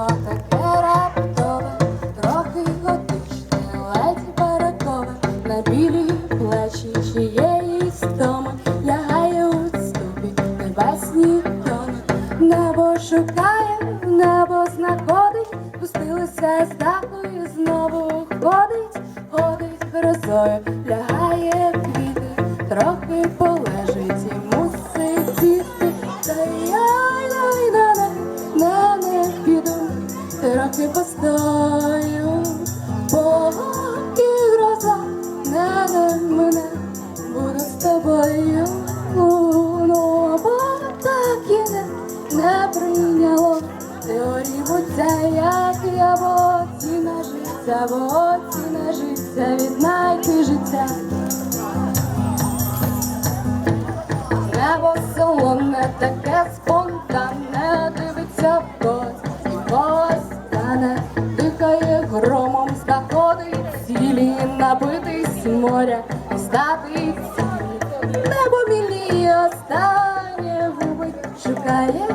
Таке раптове, трохи готичне, ледь баракове, на білі плечі чиєї стоми лягає ступі небесні тони. Небо шукає, небо знаходить, спустилося з даху знову ходить, ходить грозою, лягає квіти, трохи полежить не не мене, буду з тобою, ну бо так і не, не прийняло. Теорії буття, як я на життя, на життя, віднайти життя. Небо солоне, таке спонтанне, дивиться в кость і постане, дихає громом, знаходить цілі, набитись моря, цілі. Небо міліє, останнє губи, шукає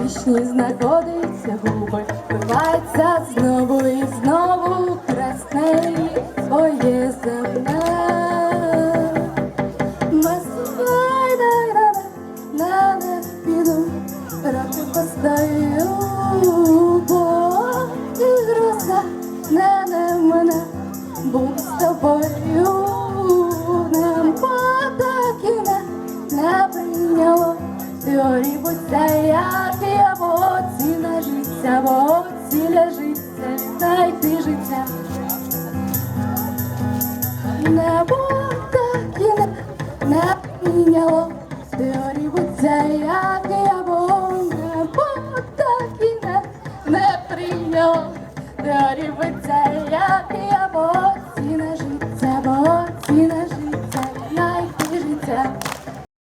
вічні, знаходиться губи, вбивається знову буду з тобою, небо так не, не прийняло теорії буття, як я в оці на життя, в оці ляжиться, знайти життя. Небо так і не, не прийняло теорії буття, як я був. Небо так не, не прийняло теорії буття, як я був.